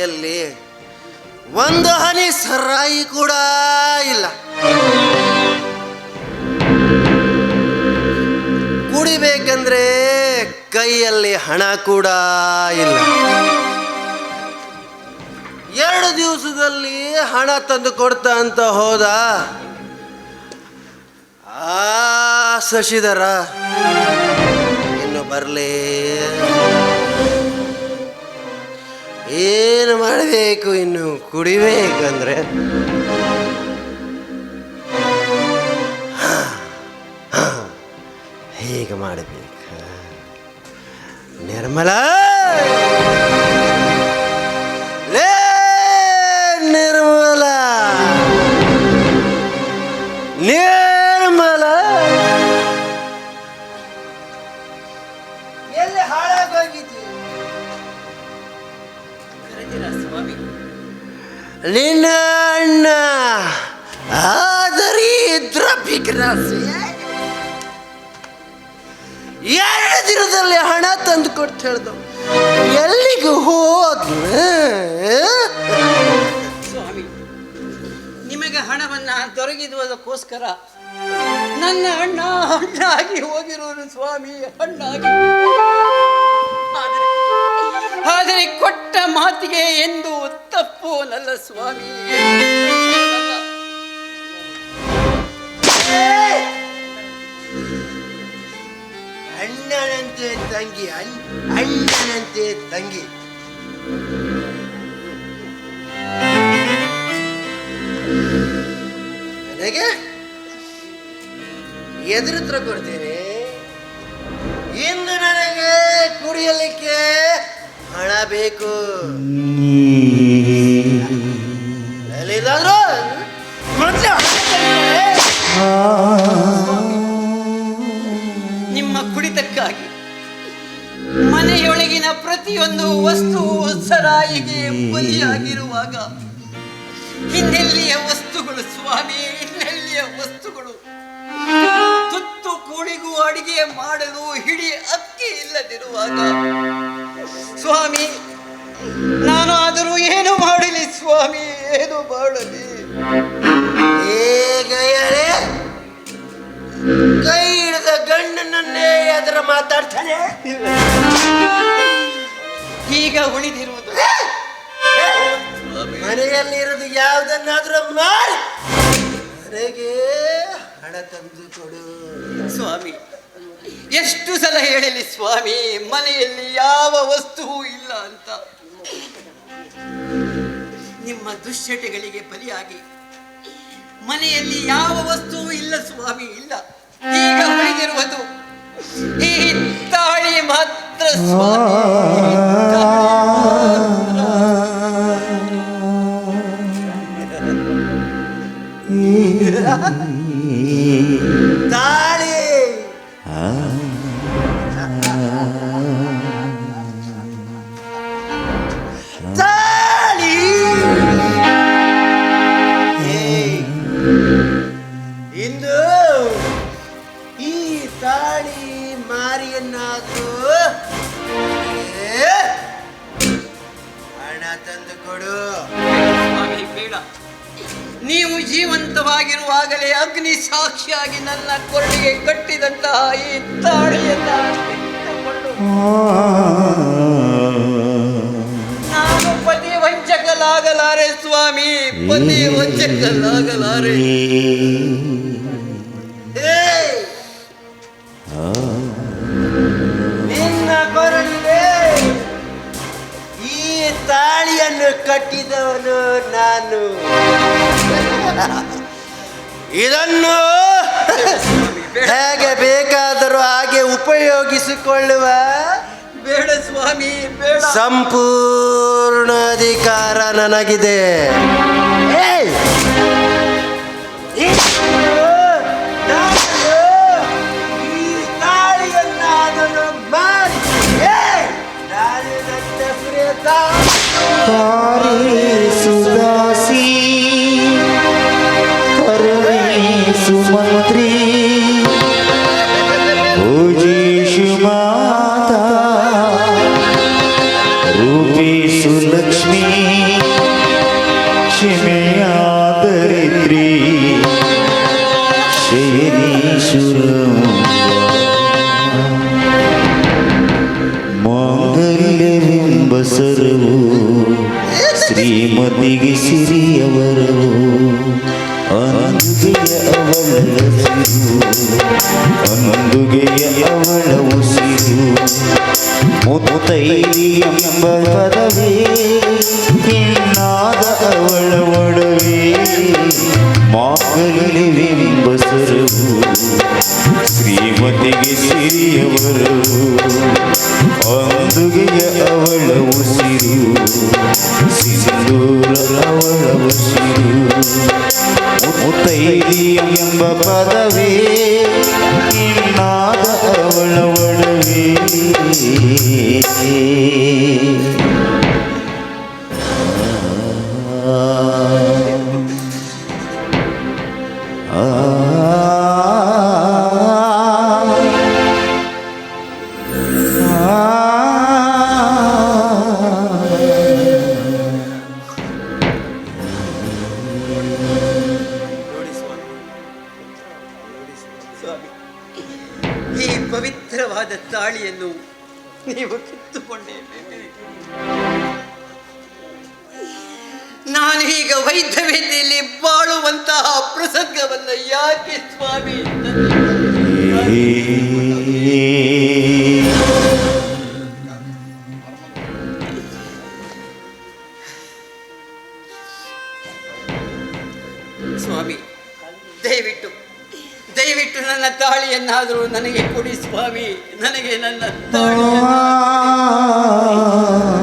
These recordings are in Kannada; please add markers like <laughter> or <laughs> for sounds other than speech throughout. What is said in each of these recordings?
ಈ ಒಂದು ಹನಿ ಸರಾಯಿ ಕೂಡ ಇಲ್ಲ. ಕುಡಿಬೇಕಂದ್ರೆ ಕೈಯಲ್ಲಿ ಹಣ ಕೂಡ ಇಲ್ಲ. ಎರಡು ದಿವಸದಲ್ಲಿ ಹಣ ತಂದು ಕೊಡ್ತಾ ಅಂತ ಹೋದ. ಆ ಶಶಿಧರ ಇನ್ನು ಬರಲೇ ಏನು ಮಾಡಬೇಕು ಇನ್ನು ಕುಡಿಬೇಕಂದ್ರೆ ಹೀಗೆ ಮಾಡಬೇಕು ನಿರ್ಮಲ ಅಣ್ಣ ಆದರಿದ್ರ ಬಿಗ್ರಾಸಿ ಎರಡು ದಿನದಲ್ಲಿ ಹಣ ತಂದು ಕೊಟ್ಟು ಹೇಳ್ದು ಎಲ್ಲಿಗೂ ಹೋದ ಸ್ವಾಮಿ, ನಿಮಗೆ ಹಣವನ್ನ ದೊರಕಿದುವುದಕ್ಕೋಸ್ಕರ ನನ್ನ ಅಣ್ಣ ಹಣ್ಣಾಗಿ ಹೋಗಿರುವುದು ಸ್ವಾಮಿ ಹಣ್ಣಾಗಿ ಆದರೆ ಆದರೆ ಕೊಟ್ಟ ಮಾತಿಗೆ ಎಂದು ತಪ್ಪು ನಲ್ಲ ಸ್ವಾಮಿ. ಅಣ್ಣನಂತೆ ತಂಗಿ ಅಣ್ಣ ಅಣ್ಣನಂತೆ ತಂಗಿ. ನನಗೆ ಎದುರುತ್ರ ಕೊಡ್ತೀನಿ. ಇಂದು ನನಗೆ ಕುಡಿಯಲಿಕ್ಕೆ ಹಣ ಬೇಕು. ಸರಾಯಿಗೆ ಬಲಿಯಾಗಿರುವಾಗ ಇನ್ನೆಲ್ಲಿಯ ವಸ್ತುಗಳು ಸ್ವಾಮಿ, ಇನ್ನೆಲ್ಲಿಯ ವಸ್ತುಗಳು? ತುತ್ತು ಕೂಳಿಗೂ ಅಡಿಗೆ ಮಾಡಲು ಹಿಡಿ ಅಕ್ಕಿ ಇಲ್ಲದಿರುವಾಗ. ಸ್ವಾಮಿ ನಾನು ಆದರೂ ಏನು ಮಾಡಲಿ ಸ್ವಾಮಿ? ಏನು ಮಾಡಲಿ? ಕೈ ಹಿಡಿದ ಗಂಡನನ್ನೇ ಅದರ ಮಾತಾಡ್ತಾನೆ. ಈಗ ಉಳಿದಿರುವುದು ಮನೆಯಲ್ಲಿರುವುದು ಯಾವುದನ್ನಾದ್ರೂ ಮಾಡಿ. ಮನೆಗೆ ಹಣ ತಂದು ಕೊಡು. ಸ್ವಾಮಿ ಎಷ್ಟು ಸಲ ಹೇಳಲಿ ಸ್ವಾಮಿ ಮನೆಯಲ್ಲಿ ಯಾವ ವಸ್ತುವೂ ಇಲ್ಲ ಅಂತ. ನಿಮ್ಮ ದುಶ್ಚಟಗಳಿಗೆ ಬಲಿಯಾಗಿ. ಮನೆಯಲ್ಲಿ ಯಾವ ವಸ್ತುವೂ ಇಲ್ಲ ಸ್ವಾಮಿ ಇಲ್ಲ. ಈಗ ಉಳಿದಿರುವುದು ಈ ತಾಳಿ ಮಾತ್ರ ಸ್ವಾಮಿ ಬೇಡ ನೀವು ಜೀವಂತವಾಗಿರುವಾಗಲೇ ಅಗ್ನಿ ಸಾಕ್ಷಿಯಾಗಿ ನನ್ನ ಕೊರಳಿಗೆ ಕಟ್ಟಿದಂತಹ ಈ ತಾಳಿಯನ್ನ ನಾನು ಪತಿ ವಂಚಕಲಾಗಲಾರೆ ಸ್ವಾಮಿ. ಪತಿ ವಂಚಕಲಾಗಲಾರೆ. ತಾಳಿಯನ್ನು ಕಟ್ಟಿದವನು ನಾನು. ಇದನ್ನು ಹೇಗೆ ಬೇಕಾದರೂ ಹಾಗೆ ಉಪಯೋಗಿಸಿಕೊಳ್ಳುವ ಬೇಡ ಸ್ವಾಮಿ ಸಂಪೂರ್ಣ ಅಧಿಕಾರ ನನಗಿದೆ. ಏಯ್! ಸುದಾಸಿ you. ಅನಂದುಗೆಯ ಅವಳ ಅನಂದುಗೆಯ ಅವಳ ಉಸಿರು ಮುತ್ತೈರಿಯಂ ಎಂಬ ಪದವೇ ಇನ್ನಾದ ಅವಳ ಒಡವೆ ಮಾಗಲಿವೆಂಬ ಸರವು. ಶ್ರೀಮತಿಗೆ ಸಿರಿಯವರು, ಅಂದುಗೆಯ ಅವಳ ಉಸಿರು ಸಿಂಧೂರ ಅವಳ ಉಸಿರು. ಮುತ್ತೈದಿ ಎಂಬ ಪದವೇ ಇನ್ನಾದ ಅವಳ ಒಡವೆ. ಸ್ವಾಮಿ ಈ ಪವಿತ್ರವಾದ ತಾಳಿಯನ್ನು ನೀವು ಕಿತ್ತುಕೊಂಡೇ ನಾನೀಗ ನಾನು ಈಗ ವೈದ್ಯವೇದಿಯಲ್ಲಿ ಬಾಳುವಂತಹ ಪ್ರಸಂಗವನ್ನು ಯಾಕೆ ಸ್ವಾಮಿ? ದಯವಿಟ್ಟು ನನ್ನ ತಾಳಿಯನ್ನಾದರೂ ನನಗೆ ಕೊಡಿ ಸ್ವಾಮಿ. ನನಗೆ ನನ್ನ ತಾಳಿ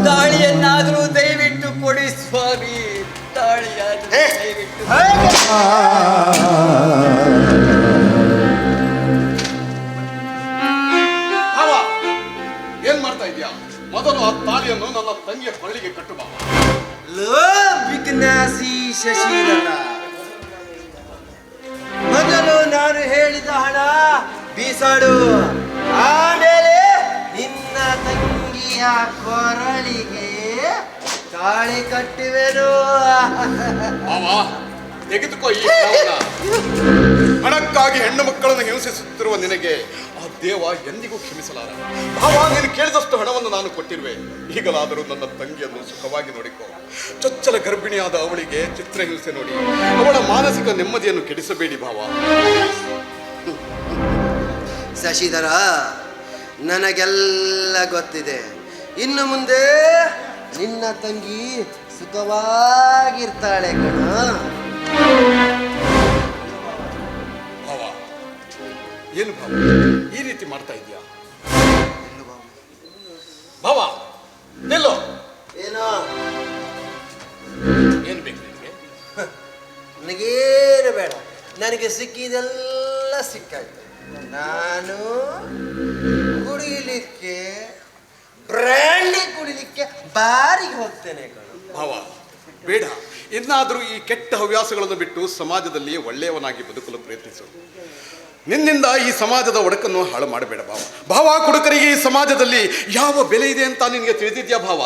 ತಾಳಿಯನ್ನಾದರೂ ದಯವಿಟ್ಟು ಕೊಡಿ ಸ್ವಾಮಿ. ತಾಳಿಯಾದರೂ ದಯವಿಟ್ಟು ಏನ್ ಮಾಡ್ತಾ ಇದೀಯಾ ಮೊದಲು ಆ ತಾಳಿಯನ್ನು ನನ್ನ ತಂಗಿಯ ಕೊಳ್ಳಿಗೆ ಕಟ್ಟು ಭಾವ ಲೋ ವಿಘ್ನಾಸಿ ಶಶಿಧರ. ಹಣ ಬೀಸಾಡು. ಆಮೇಲೆ ನಿನ್ನ ತಂಗಿಯ ಕೊರಳಿಗೆ ತಾಳಿ ಕಟ್ಟಿವೆನು. ತೆಗೆದುಕೋ ಈ. ಹಣಕ್ಕಾಗಿ ಹೆಣ್ಣು ಮಕ್ಕಳನ್ನು ಹಿಂಸಿಸುತ್ತಿರುವ ನಿನಗೆ ಆ ದೇವ ಎಂದಿಗೂ ಕ್ಷಮಿಸಲಾರ. ಭಾವ, ನೀನು ಕೇಳಿದಷ್ಟು ಹಣವನ್ನು ನಾನು ಕೊಟ್ಟಿರುವೆ. ಈಗಲಾದರೂ ನನ್ನ ತಂಗಿಯನ್ನು ಸುಖವಾಗಿ ನೋಡಿಕೊ. ಚೊಚ್ಚಲ ಗರ್ಭಿಣಿಯಾದ ಅವಳಿಗೆ ಚಿತ್ರಹಿಂಸೆ ನೋಡಿ. ಅವಳ ಮಾನಸಿಕ ನೆಮ್ಮದಿಯನ್ನು ಕೆಡಿಸಬೇಡಿ ಭಾವ. <laughs> ಶಶಿಧರ ನನಗೆಲ್ಲ ಗೊತ್ತಿದೆ. ಇನ್ನು ಮುಂದೆ ನಿನ್ನ ತಂಗಿ ಸುಖವಾಗಿರ್ತಾಳೆ ಕಣ. ಭಾವ ಏನು ಭಾವ? ಈ ರೀತಿ ಮಾಡ್ತಾ ಇದೀಯಾ ಭಾವ. ನಿಲ್ಲೋ. ಏನೋ? ಏನು ಬೇಕು ನಿನಗೆ? ನನಗೇನು ಬೇಡ. ನನಗೆ ಸಿಕ್ಕಿದೆಲ್ಲ ಸಿಕ್ಕಾಯ್ತು. ನಾನು ಕುಡಿಲಿಕ್ಕೆ ಬ್ರ್ಯಾಂಡಿ ಕುಡಿಲಿಕ್ಕೆ ಬಾರಿಗೆ ಹೋಗ್ತೇನೆ ಕಣ. ಭಾವ ಬೇಡ. ಇನ್ನಾದರೂ ಈ ಕೆಟ್ಟ ಹವ್ಯಾಸಗಳನ್ನು ಬಿಟ್ಟು ಸಮಾಜದಲ್ಲಿ ಒಳ್ಳೆಯವನಾಗಿ ಬದುಕಲು ಪ್ರಯತ್ನಿಸು. ನಿನ್ನಿಂದ ಈ ಸಮಾಜದ ಒಡಕನ್ನು ಹಾಳು ಮಾಡಬೇಡ ಭಾವ. ಭಾವ ಕುಡುಕರಿಗೆ ಈ ಸಮಾಜದಲ್ಲಿ ಯಾವ ಬೆಲೆ ಇದೆ ಅಂತ ನಿನಗೆ ತಿಳಿದಿದ್ಯಾ ಭಾವ?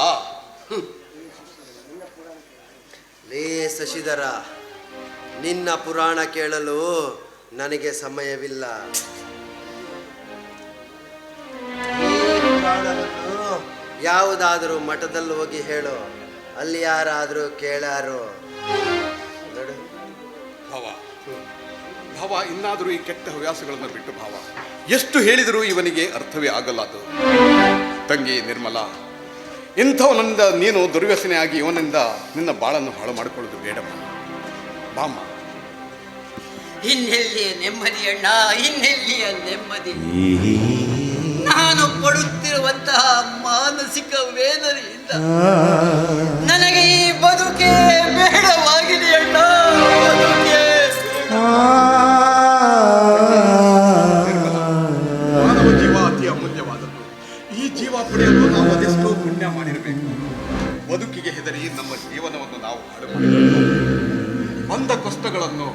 ಲೇ ಶಶಿಧರ ನಿನ್ನ ಪುರಾಣ ಕೇಳಲು ನನಗೆ ಸಮಯವಿಲ್ಲ. ಯಾವುದಾದರೂ ಮಠದಲ್ಲಿ ಹೋಗಿ ಹೇಳು. ಅಲ್ಲಿ ಯಾರಾದರೂ ಕೇಳಾರು. ಭವ ಭಾವ. ಭಾವ, ಇನ್ನಾದರೂ ಈ ಕೆಟ್ಟ ಹವ್ಯಾಸಗಳನ್ನು ಬಿಟ್ಟು ಭಾವ. ಎಷ್ಟು ಹೇಳಿದರೂ ಇವನಿಗೆ ಅರ್ಥವೇ ಆಗಲ್ಲ ಅದು. ತಂಗಿ ನಿರ್ಮಲ, ಇಂಥವನಿಂದ ನೀನು ದುರ್ವ್ಯಸನೆಯಾಗಿ ಇವನಿಂದ ನಿನ್ನ ಬಾಳನ್ನು ಹಾಳು ಮಾಡಿಕೊಳ್ಳೋದು ಬೇಡಮ್ಮ. ಬಾಮ್ಮ. ಇನ್ನೆಲ್ಲಿಯ ನೆಮ್ಮದಿ ಅಣ್ಣ ಇನ್ನೆಲ್ಲಿಯ ನೆಮ್ಮದಿ. ನಾನು ಪಡುತ್ತಿರುವಂತಹ ಮಾನಸಿಕ ವೇದನೆಯಿಂದ ನನಗೆ ಈ ಬದುಕೆ ಬೇಡವಾಗಿದೆ ಅಣ್ಣ ಬದುಕೇ ಮಾನವ ಜೀವ ಅತಿ ಅಮೂಲ್ಯವಾದದ್ದು. ಈ ಜೀವ ಪಡೆಯಲು ನಾವು ಅದೆಷ್ಟೋ ಪುಣ್ಯ ಮಾಡಿರಬೇಕು. ಬದುಕಿಗೆ ಹೆದರಿ ನಮ್ಮ ಜೀವನವನ್ನು ನಾವು ಹಾಳು ಬಂದ ಕಷ್ಟಗಳನ್ನು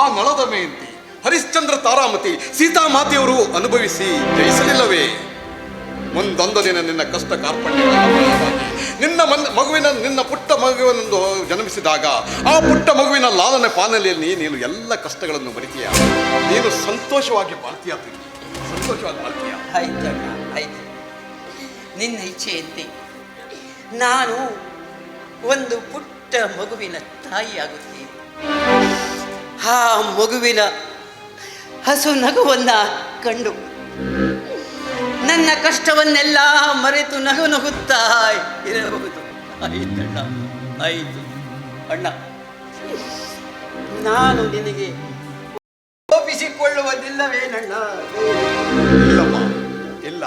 ಆ ನಳದ ಮೇಂತಿ ಹರಿಶ್ಚಂದ್ರ ತಾರಾಮತಿ ಸೀತಾಮಾತೆಯವರು ಅನುಭವಿಸಿ ಜಯಿಸಲಿಲ್ಲವೇ? ಮುಂದೊಂದು ದಿನ ನಿನ್ನ ಕಷ್ಟ ಕಾರ್ಪಣ್ಯ ನಿನ್ನ ಮನ್, ಮಗುವಿನ, ನಿನ್ನ ಪುಟ್ಟ ಮಗುವಿನೊಂದು ಜನ್ಮಿಸಿದಾಗ, ಆ ಪುಟ್ಟ ಮಗುವಿನ ಲಾಲನೆ ಪಾನಲಿಯಲ್ಲಿ ನೀನು ಎಲ್ಲ ಕಷ್ಟಗಳನ್ನು ಮರಿತೀಯ. ನೀನು ಸಂತೋಷವಾಗಿ ಬಾಳ್ತೀಯ ಸಂತೋಷವಾಗಿ ಬಾಳ್ತೀಯ ಆಯ್ತು ನಿನ್ನ ಇಚ್ಛೆಯಂತೆ ನಾನು ಒಂದು ಪುಟ್ಟ ಮಗುವಿನ ತಾಯಿಯಾಗುತ್ತೇನೆ. ಆ ಮಗುವಿನ ಹಸು ನಗುವನ್ನ ಕಂಡು. ನನ್ನ ಕಷ್ಟವನ್ನೆಲ್ಲ ಮರೆತು ನಗು ನಗುತ್ತಾ ಇರಬಹುದು. ಆಯ್ತಣ್ಣ ಆಯಿತು. ಅಣ್ಣ ನಾನು ನಿನಗೆ ಕೋಪಿಸಿಕೊಳ್ಳುವುದಿಲ್ಲವೇನಣ್ಣ ಇಲ್ಲಮ್ಮ ಇಲ್ಲ.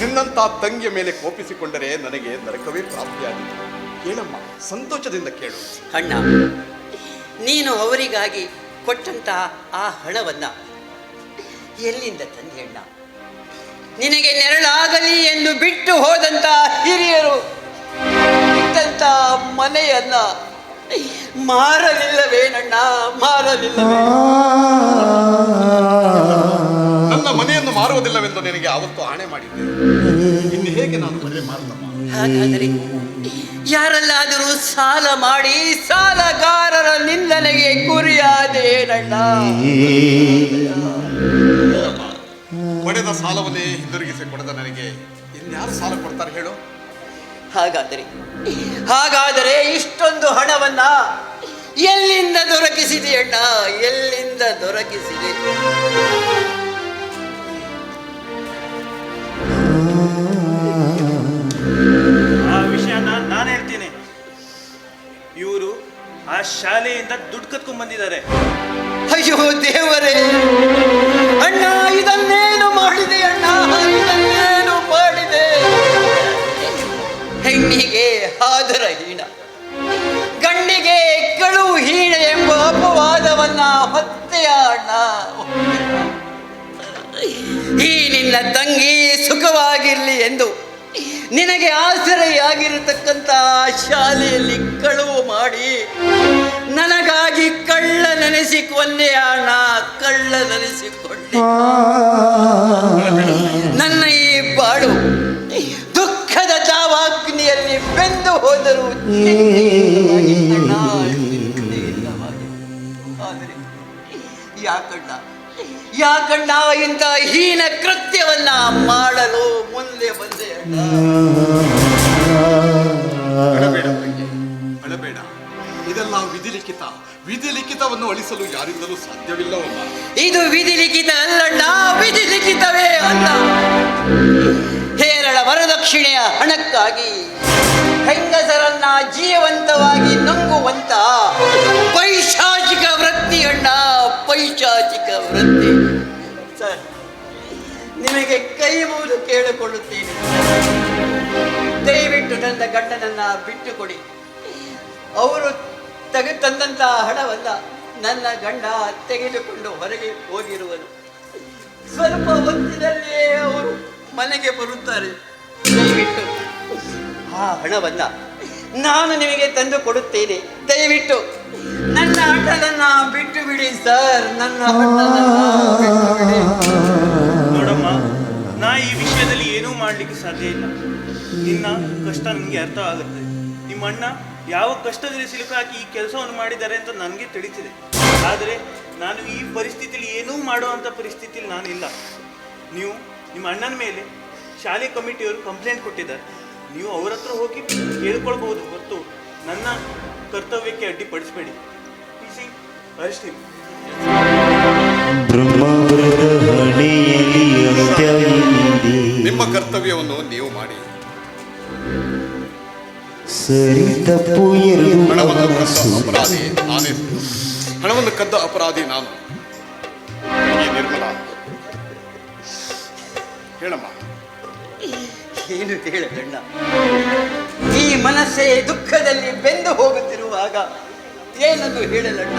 ನಿನ್ನಂತ ತಂಗಿಯ ಮೇಲೆ ಕೋಪಿಸಿಕೊಂಡರೆ ನನಗೆ ನರಕವೇ ಪ್ರಾಪ್ತಿಯಾಗಿದೆ ಕೇಳಮ್ಮ ಸಂತೋಷದಿಂದ ಕೇಳು. ಅಣ್ಣ ನೀನು ಅವರಿಗಾಗಿ ಕೊಟ್ಟಂತಹ ಆ ಹಣವನ್ನ ಎಲ್ಲಿಂದ ತಂದೆ ಅಣ್ಣ? ನಿನಗೆ ನೆರಳಾಗಲಿ ಎಂದು ಬಿಟ್ಟು ಹೋದಂತ ಹಿರಿಯರು ಇಟ್ಟಂತ ಮನೆಯನ್ನ ಮಾರಲಿಲ್ಲವೇನಣ್ಣ? ಮಾರಲಿಲ್ಲವೇ? ನನ್ನ ಮನೆಯನ್ನು ಮಾರುವುದಿಲ್ಲವೆಂದು ನಿನಗೆ ಆವತ್ತು ಆಣೆ ಮಾಡಿದ್ದೆ. ಇನ್ನು ಹೇಗೆ ನಾನು ಮನೆ ಮಾರಲಮ್ಮ ಹಾಗಾದರೆ ಯಾರಲ್ಲಾದರೂ ಸಾಲ ಮಾಡಿ ಸಾಲಗಾರರ ನಿಂದನೆಗೆ ಗುರಿಯಾದೇನಣ್ಣ ಪಡೆದ ಸಾಲವನ್ನೇ ಹಿಂದಿರುಗಿಸಿ ಕೊಡದ ನನಗೆ ಇನ್ಯಾರು ಸಾಲ ಕೊಡ್ತಾರೆ ಹೇಳು. ಹಾಗಾದರೆ ಹಾಗಾದರೆ ಇಷ್ಟೊಂದು ಹಣವನ್ನ ಎಲ್ಲಿಂದ ದೊರಕಿಸಿದೆ ಅಣ್ಣ? ಎಲ್ಲಿಂದ ದೊರಕಿಸಿದೆ? ಆ ಶಾಲೆಯಿಂದ ದುಡ್ಡು ಕತ್ಕೊಂಡ್ ಬಂದಿದ್ದಾರೆ. ಅಯ್ಯೋ ದೇವರೇ, ಅಣ್ಣ, ಇದನ್ನೇನು ಮಾಡಿದೆ ಅಣ್ಣ? ಇದನ್ನೇನು ಮಾಡಿದೆ? ಹೆಣ್ಣಿಗೆ ಆದರ ಹೀಣ ಗಣ್ಣಿಗೆ ಕಳು ಹೀಣ ಎಂಬ ಅಪವಾದವನ್ನ ಹೊತ್ತೆಯ ಅಣ್ಣ. ಈ ನಿನ್ನ ತಂಗಿ ಸುಖವಾಗಿರ್ಲಿ ಎಂದು ನಿನಗೆ ಆಸರೆಯಾಗಿರತಕ್ಕಂತ ಶಾಲೆಯಲ್ಲಿ ಕಳುವು ಮಾಡಿ ನನಗಾಗಿ ಕಳ್ಳ ನೆನೆಸಿಕೊಂಡೆ ಅಣ್ಣ ಕಳ್ಳ ನೆನೆಸಿಕೊಂಡೆ. ನನ್ನ ಈ ಬಾಳು ದುಃಖದ ದಾವಾಗ್ನಿಯಲ್ಲಿ ಬೆಂದು ಹೋದರು ಆದರೆ ಯಾಕಣ್ಣ? ಯಾಕಣ್ಣ ಇಂಥ ಹೀನ ಕೃತ್ಯವನ್ನ ಮಾಡಲು ಮುಂದೆ ಬಂದೆ ಅಳಬೇಡ ಇದೆಲ್ಲ ವಿಧಿಲಿಖಿತ. ವಿಧಿಲಿಖಿತವನ್ನು ಅಳಿಸಲು ಯಾರಿಂದಲೂ ಸಾಧ್ಯವಿಲ್ಲವಲ್ಲ. ಇದು ವಿಧಿಲಿಖಿತ ಅಲ್ಲಣ್ಣ ವಿಧಿಲಿಖಿತವೇ ಅಲ್ಲ. ಹೇರಳ ವರದಕ್ಷಿಣೆಯ ಹಣಕ್ಕಾಗಿ ಹೆಂಗಸರನ್ನ ಜೀವಂತವಾಗಿ ನಂಗುವಂತ ವೃತ್ತಿ. ನಿಮಗೆ ಕೈ ಮುಗಿದು ಕೇಳಿಕೊಳ್ಳುತ್ತೇನೆ. ದಯವಿಟ್ಟು ನನ್ನ ಗಂಡನನ್ನ ಬಿಟ್ಟು ಕೊಡಿ ಅವರು ತೆಗೆ ತಂದಂತಹ ಹಣವನ್ನ ನನ್ನ ಗಂಡ ತೆಗೆದುಕೊಂಡು ಹೊರಗೆ ಹೋಗಿರುವನು ಸ್ವಲ್ಪ ಹೊತ್ತಿನಲ್ಲಿಯೇ ಅವರು ಮನೆಗೆ ಬರುತ್ತಾರೆ. ದಯವಿಟ್ಟು ಆ ಹಣವನ್ನ ನಾನು ನಿಮಗೆ ತಂದು ಕೊಡುತ್ತೇನೆ. ದಯವಿಟ್ಟು ನನ್ನ ಸರ್, ನನ್ನ ನೋಡಮ್ಮ, ನಾ ಈ ವಿಷಯದಲ್ಲಿ ಏನೂ ಮಾಡ್ಲಿಕ್ಕೆ ಸಾಧ್ಯ ಇಲ್ಲ. ನಿನ್ನ ಕಷ್ಟ ನನಗೆ ಅರ್ಥ ಆಗುತ್ತೆ. ನಿಮ್ಮ ಅಣ್ಣ ಯಾವ ಕಷ್ಟದಲ್ಲಿ ಸಿಲುಕಾಕಿ ಈ ಕೆಲಸವನ್ನು ಮಾಡಿದ್ದಾರೆ ಅಂತ ನನಗೆ ತಿಳಿತಿದೆ. ಆದರೆ ನಾನು ಈ ಪರಿಸ್ಥಿತಿಯಲ್ಲಿ ಏನೂ ಮಾಡುವಂಥ ಪರಿಸ್ಥಿತಿಯಲ್ಲಿ ನಾನಿಲ್ಲ. ನೀವು ನಿಮ್ಮ ಅಣ್ಣನ ಮೇಲೆ ಶಾಲೆ ಕಮಿಟಿಯವರು ಕಂಪ್ಲೇಂಟ್ ಕೊಟ್ಟಿದ್ದಾರೆ. ನೀವು ಅವ್ರ ಹತ್ರ ಹೋಗಿ ಕೇಳ್ಕೊಳ್ಬಹುದು ಹೊತ್ತು ನನ್ನ ಕರ್ತವ್ಯಕ್ಕೆ ಅಡ್ಡಿಪಡಿಸಬೇಡಿ. ನಿಮ್ಮ ಕರ್ತವ್ಯವನ್ನು ನೀವು ಮಾಡಿ. ಸರಿ ತಪ್ಪು. ಅಪರಾಧಿ ನಾನೇ. ಹಣವನ್ನು ಕದ್ದ ಅಪರಾಧಿ ನಾನು. ನಿರ್ಮಲ. ಹೇಳಮ್ಮ. ಏನು ಹೇಳದಣ್ಣ ಈ ಮನಸ್ಸೇ ದುಃಖದಲ್ಲಿ ಬೆಂದು ಹೋಗುತ್ತಿರುವಾಗ ಏನನ್ನು ಹೇಳಲಣ್ಣ?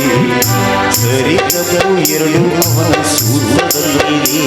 ಅಂತಾಯಿದೆ ಸರಿ ತಪ್ಪು ಎರಡು ಅವನ ಸೂತ್ರದಲ್ಲಿದೆ